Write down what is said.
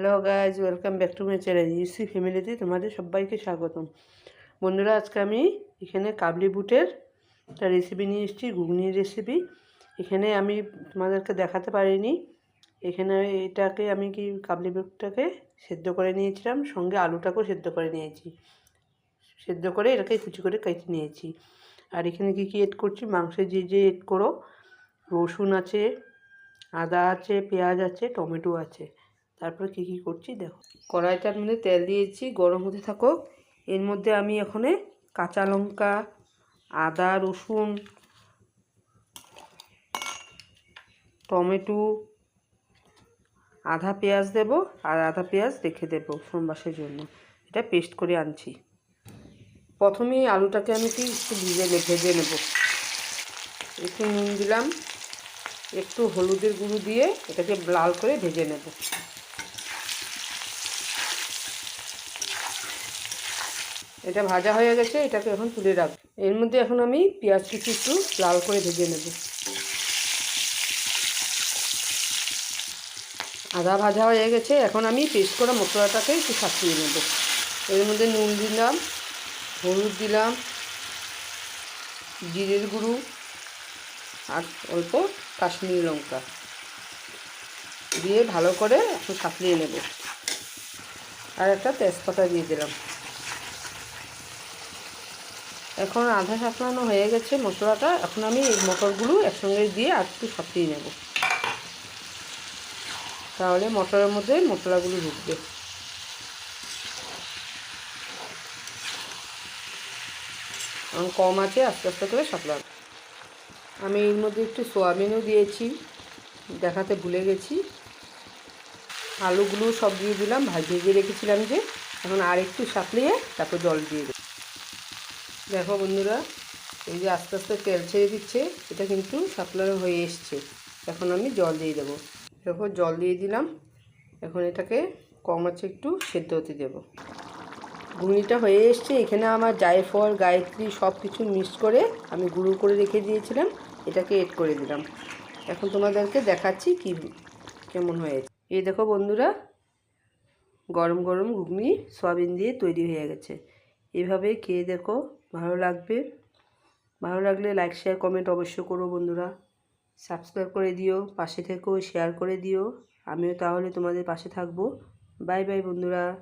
Hello guys welcome back to my channel UC ফ্যামিলিতে তোমাদের সবাইকে স্বাগতম। বন্ধুরা, আজকে আমি এখানে কাবলি বুটের একটা রেসিপি নিয়ে এসেছি, ঘুগনির রেসিপি এখানে আমি তোমাদেরকে দেখাতে পারিনি। এখানে এটাকে আমি কি কাবলি বুটটাকে সেদ্ধ করে নিয়েছিলাম, সঙ্গে আলুটাকেও সেদ্ধ করে নিয়েছি। সেদ্ধ করে এটাকে কুচি করে কেটে নিয়েছি। আর এখানে কী কী এড করছি? মাংসে যে যে এড করো, রসুন আছে, আদা আছে, পেঁয়াজ আছে, টমেটো আছে। তারপরে কী কী করছি দেখো। কড়াইটার মধ্যে তেল দিয়েছি, গরম হতে থাকো এর মধ্যে আমি এখানে কাঁচা লঙ্কা, আদা, রসুন, টমেটো, আধা পেঁয়াজ দেব আর আধা পেঁয়াজ রেখে দেবো সোমবাসের জন্য। এটা পেস্ট করে আনছি। প্রথমেই আলুটাকে আমি কি একটু ভিজে ভেজে নেব। একটু নুন দিলাম, একটু হলুদের গুঁড়ো দিয়ে এটাকে লাল করে ভেজে নেব। এটা ভাজা হয়ে গেছে, এটাকে এখন তুলে রাখ। এর মধ্যে এখন আমি পেঁয়াজ কুচি একটু লাল করে ভেজে নেব। আদা ভাজা হয়ে গেছে, এখন আমি পেস্ট করা মশলাটাকে একটু সাজিয়ে নেব। এর মধ্যে নুন দিলাম, হলুদ দিলাম, জিরের গুঁড়ো আর অল্প কাশ্মীরি লঙ্কা দিয়ে ভালো করে একটু সাঁতলিয়ে নেব। আর একটা তেজপাতা দিয়ে দিলাম। এখন আধা সাঁতলানো হয়ে গেছে মশলাটা, এখন আমি এই মটরগুলো একসঙ্গে দিয়ে আর একটু সাঁতলিয়ে নেব। তাহলে মটরের মধ্যে মশলাগুলো ঢুকবে। এখন কম আছে, আস্তে আস্তে করে সাঁতলাম আমি এর মধ্যে একটু সোয়াবিনও দিয়েছি, দেখাতে ভুলে গেছি। আলুগুলো সব দিয়ে দিলাম ভাজি ভেজে রেখেছিলাম যে, এখন আর একটু সাঁতলিয়ে তারপর জল দিয়ে দেখো বন্ধুরা, এই যে আস্তে আস্তে তেল ছেড়ে দিচ্ছে, এটা কিন্তু সাঁতলানো হয়ে এসছে। এখন আমি জল দিয়ে দেবো। দেখো, জল দিয়ে দিলাম। এখন এটাকে কম আছে একটু সেদ্ধ হতে দেবো। ঘুগনিটা হয়ে এসছে। এখানে আমার জায়ফল, গায়ত্রী সব কিছু মিক্স করে আমি গুঁড়ো করে রেখে দিয়েছিলাম। এটাকে এড করে দিলাম। এখন তোমাদেরকে দেখাচ্ছি কি, কেমন হয়েছে। এই দেখো বন্ধুরা, গরম গরম ঘুগনি, সয়াবিন দিয়ে তৈরি হয়ে গেছে। এভাবে খেয়ে দেখো, ভালো লাগবে। ভালো লাগলে লাইক শেয়ার কমেন্ট অবশ্যই করো বন্ধুরা। সাবস্ক্রাইব করে দিও, পাশে থেকেও শেয়ার করে দিও। আমিও তাহলে তোমাদের পাশে থাকব। বাই বাই বন্ধুরা।